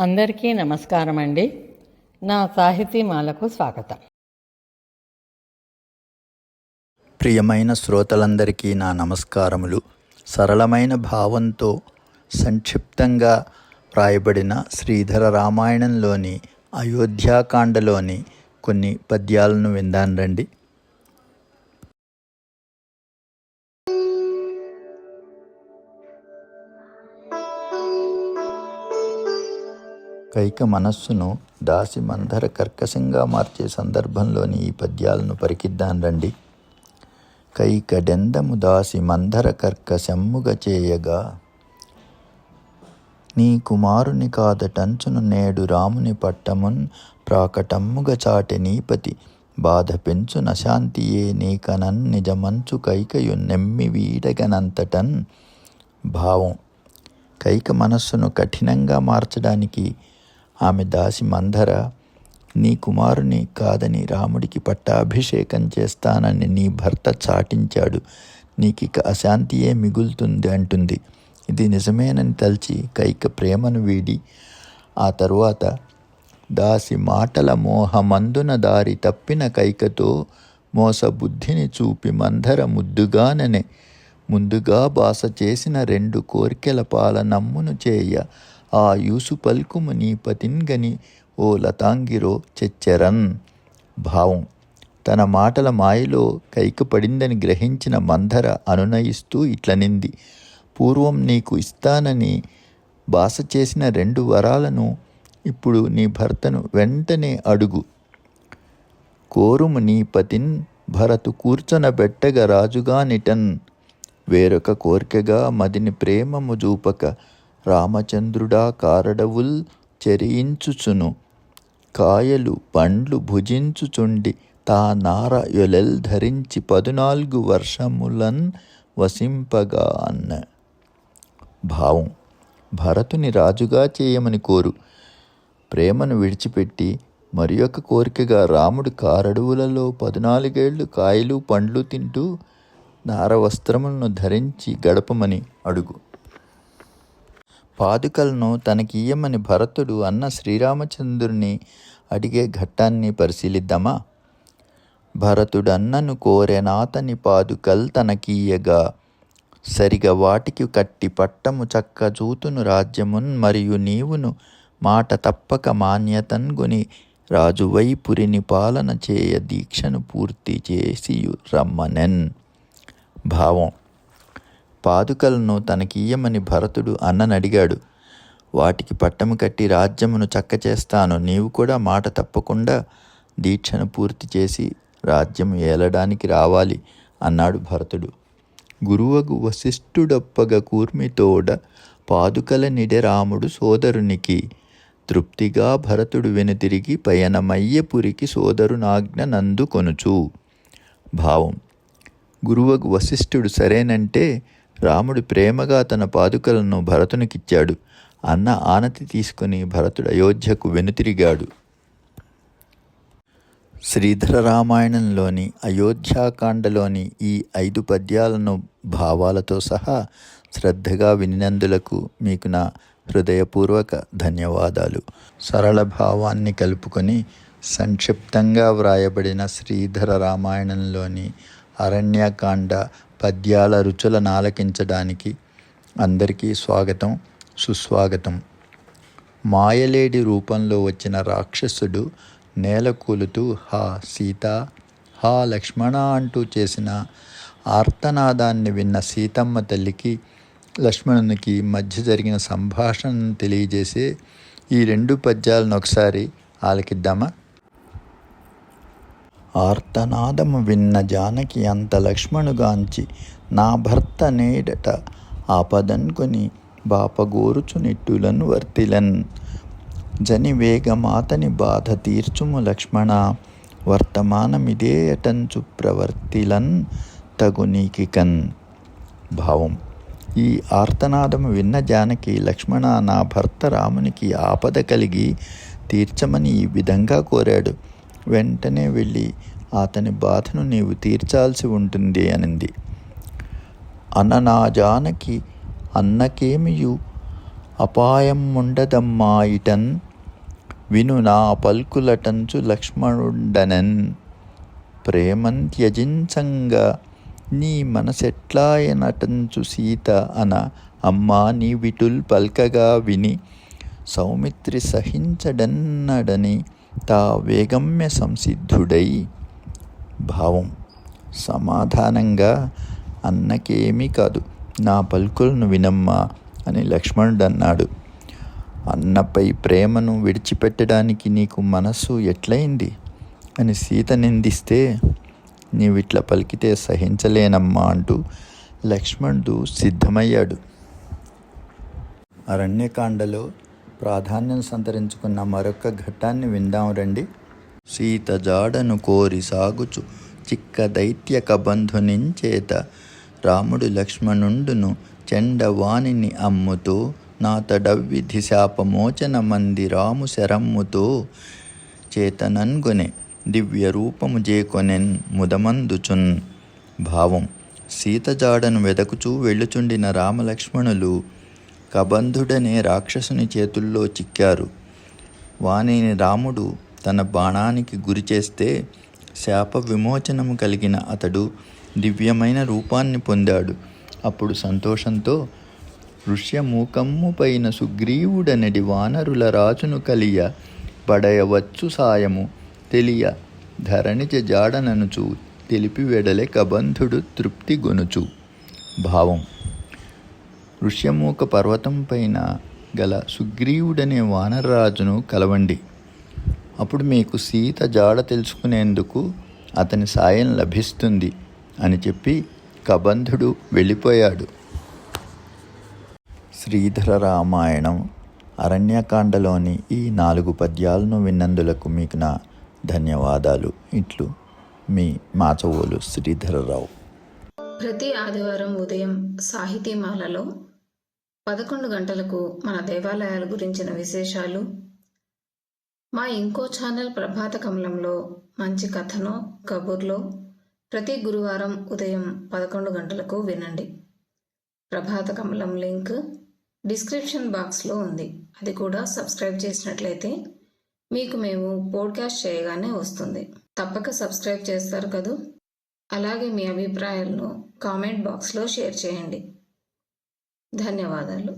అందరికీ నమస్కారం అండి నా సాహితీమాలకు స్వాగతం. ప్రియమైన శ్రోతలందరికీ నా నమస్కారములు. సరళమైన భావంతో సంక్షిప్తంగా వ్రాయబడిన శ్రీధర రామాయణంలోని అయోధ్యాకాండలోని కొన్ని పద్యాలను విందాను రండి. కైక మనస్సును దాసి మందర కర్కశంగా మార్చే సందర్భంలోని ఈ పద్యాలను పరికిద్దాను రండి. కైకడెందము దాసి మందర కర్కశమ్ముగ చేయగా నీ కుమారుని కాదటంచును నేడు రాముని పట్టమున్ ప్రాకటమ్ముగ చాటె నీపతి. బాధ పెంచు నశాంతియే నీకనన్ నిజమంచు కైకయు నెమ్మి వీడగనంతటన్. భావం కైక మనస్సును కఠినంగా మార్చడానికి ఆమె దాసి మంధర నీ కుమారుని కాదని రాముడికి పట్టాభిషేకం చేస్తానని నీ భర్త చాటించాడు. నీకిక అశాంతియే మిగులుతుంది అంటుంది. ఇది నిజమేనని తలచి కైక ప్రేమను వీడి ఆ తరువాత దాసి మాటల మోహమందున దారి తప్పిన కైకతో మోసబుద్ధిని చూపి మంధర ముద్దుగాననే ముందుగా బాస చేసిన రెండు కోర్కెల పాల నమ్మును చేయ ఆ యూసు పల్కుముని పతిన్గని ఓ లతాంగిరో చెచ్చెరన్. భావం తన మాటల మాయలో కైక పడిందని గ్రహించిన మంధర అనునయిస్తూ ఇట్లనింది పూర్వం నీకు ఇస్తానని బాస చేసిన రెండు వరాలను ఇప్పుడు నీ భర్తను వెంటనే అడుగు. కోరుము నీ పతిన్ భరతు కూర్చొనబెట్టగ రాజుగానిటన్. వేరొక కోరికగా మదిని ప్రేమము జూపక రామచంద్రుడా కారడవుల్ చెరియించుచును. కాయలు పండ్లు భుజించుచుండి తా నార యొలెల్ ధరించి పదునాలుగు వర్షములన్ వసింపగా అన్న. భావం. భరతుని రాజుగా చేయమని కోరు. ప్రేమను విడిచిపెట్టి మరి ఒక కోరికగా రాముడు కారడువులలో పద్నాలుగేళ్ళు కాయలు పండ్లు తింటూ నార వస్త్రములను ధరించి గడపమని అడుగు. పాదుకలను తనకియ్యమని భరతుడు అన్న శ్రీరామచంద్రుని అడిగే ఘట్టాన్ని పరిశీలిద్దామా? భరతుడన్నను కోరెనాతని పాదుకల్ తనకీయగా సరిగా వాటికి కట్టి పట్టము చక్క చూతును రాజ్యమున్ మరియు నీవును మాట తప్పక మాన్యతన్ గుని రాజువై పురిని పాలన చేయ దీక్షను పూర్తి చేసి రమ్మనెన్ భావం పాదుకలను తనకియ్యమని భరతుడు అన్ననడిగాడు. వాటికి పట్టము కట్టి రాజ్యమును చక్క చేస్తాను నీవు కూడా మాట తప్పకుండా దీక్షను పూర్తి చేసి రాజ్యం ఏలడానికి రావాలి అన్నాడు భరతుడు. గురువగు వశిష్ఠుడప్పగ కూర్మితోడ పాదుకల నిడె రాముడు సోదరునికి తృప్తిగా భరతుడు వెనుతిరిగి పయనమయ్యపురికి సోదరునాజ్ఞ నందు కొనుచు. భావం. గురువగు వశిష్ఠుడు సరేనంటే రాముడు ప్రేమగా తన పాదుకలను భరతునికిచ్చాడు. అన్న ఆనతి తీసుకుని భరతుడు అయోధ్యకు వెనుతిరిగాడు. శ్రీధర రామాయణంలోని అయోధ్యాకాండలోని ఈ ఐదు పద్యాలను భావాలతో సహా శ్రద్ధగా వినినందులకు మీకు నా హృదయపూర్వక ధన్యవాదాలు. సరళ భావాన్ని కలుపుకొని సంక్షిప్తంగా వ్రాయబడిన శ్రీధర రామాయణంలోని అరణ్యకాండ పద్యాల రుచులను ఆలకించడానికి అందరికీ స్వాగతం సుస్వాగతం. మాయలేడి రూపంలో వచ్చిన రాక్షసుడు నేలకూలుతూ హా సీత హా లక్ష్మణ అంటూ చేసిన ఆర్తనాదాన్ని విన్న సీతమ్మ తల్లికి లక్ష్మణునికి మధ్య జరిగిన సంభాషణను తెలియజేసే ఈ రెండు పద్యాలను ఒకసారి ఆలకిద్దామా? ఆర్తనాదము విన్న జానకి అంత లక్ష్మణుగాంచి నా భర్త నేడట ఆపదన్కొని బాపగోరుచు నిట్టులను వర్తిలన్. జని వేగమాతని బాధ తీర్చుము లక్ష్మణ వర్తమానమిదే అటంచు ప్రవర్తిలన్ తగు నీకికన్. భావం. ఈ ఆర్తనాదము విన్న జానకి లక్ష్మణ నా భర్త రామునికి ఆపద కలిగి తీర్చమని ఈ విధంగా కోరాడు. వెంటనే వెళ్ళి అతని బాధను నీవు తీర్చాల్సి ఉంటుంది అనింది. అన్న నా జానకి అన్నకేమియు అపాయం ఉండదమ్మా ఇటన్? విను నా పల్కులటంచు లక్ష్మణుండనన్? ప్రేమన్ త్యజించంగా నీ మనసెట్లాయనటంచు సీత అన అమ్మా నీ విటుల్ పల్కగా విని సౌమిత్రి సహించడన్నడని తా వేగమ్య సంసిద్ధుడై భావం. సమాధానంగా అన్నకేమీ కాదు. నా పలుకులను వినమ్మా అని లక్ష్మణుడు అన్నాడు. అన్నపై ప్రేమను విడిచిపెట్టడానికి నీకు మనస్సు ఎట్లయింది? అని సీత నిందిస్తే నీవిట్లా పలికితే సహించలేనమ్మా అంటూ లక్ష్మణుడు సిద్ధమయ్యాడు. అరణ్యకాండలో ప్రాధాన్యం సంతరించుకున్న మరొక ఘట్టాన్ని విందాం రండి. సీత జాడను కోరి సాగుచు చిక్క దైత్య కబంధునించేత రాముడు లక్ష్మణుండును చెండవాణిని అమ్ముతూ నాతడవ్విధి శాపమోచన మంది రాము శరమ్ముతో చేతనన్గొనె దివ్య రూపము చేకొనెన్ ముదమందుచున్. భావం సీత జాడను వెదకుచూ వెళ్ళుచుండిన రామలక్ష్మణులు కబంధుడనే రాక్షసుని చేతుల్లో చిక్కారు. వానిని రాముడు తన బాణానికి గురి చేస్తే శాప విమోచనము కలిగిన అతడు దివ్యమైన రూపాన్ని పొందాడు. అప్పుడు సంతోషంతో ఋష్యమూకమ్ము పైన సుగ్రీవుడనడి వానరుల రాజును కలియ పడయవచ్చు సాయము. తెలియ ధరణిజ జాడననుచు తెలిపి వెడలే కబంధుడు తృప్తి గొనుచు. భావం. ఋష్యమూక పర్వతం పైన గల సుగ్రీవుడనే వానరరాజును కలవండి. అప్పుడు మీకు సీత జాడ తెలుసుకునేందుకు అతని సాయం లభిస్తుంది అని చెప్పి కబంధుడు వెళ్ళిపోయాడు. శ్రీధర రామాయణం అరణ్యకాండలోని ఈ నాలుగు పద్యాలను విన్నందులకు మీకు నా ధన్యవాదాలు. ఇట్లు మీ మాచవోలు శ్రీధరరావు. ప్రతి ఆదివారం ఉదయం సాహితీమాలలో పదకొండు గంటలకు మన దేవాలయాల గురించిన విశేషాలు. మా ఇంకో ఛానల్ ప్రభాత కమలంలో మంచి కథనో కబుర్లో ప్రతి గురువారం ఉదయం పదకొండు గంటలకు వినండి. ప్రభాత కమలం లింక్ డిస్క్రిప్షన్ బాక్స్లో ఉంది. అది కూడా సబ్స్క్రైబ్ చేసినట్లయితే మీకు మేము పోడ్కాస్ట్ చేయగానే వస్తుంది. తప్పక సబ్స్క్రైబ్ చేస్తారు కదూ? అలాగే మీ అభిప్రాయాలను కామెంట్ బాక్స్లో షేర్ చేయండి. ధన్యవాదాలు.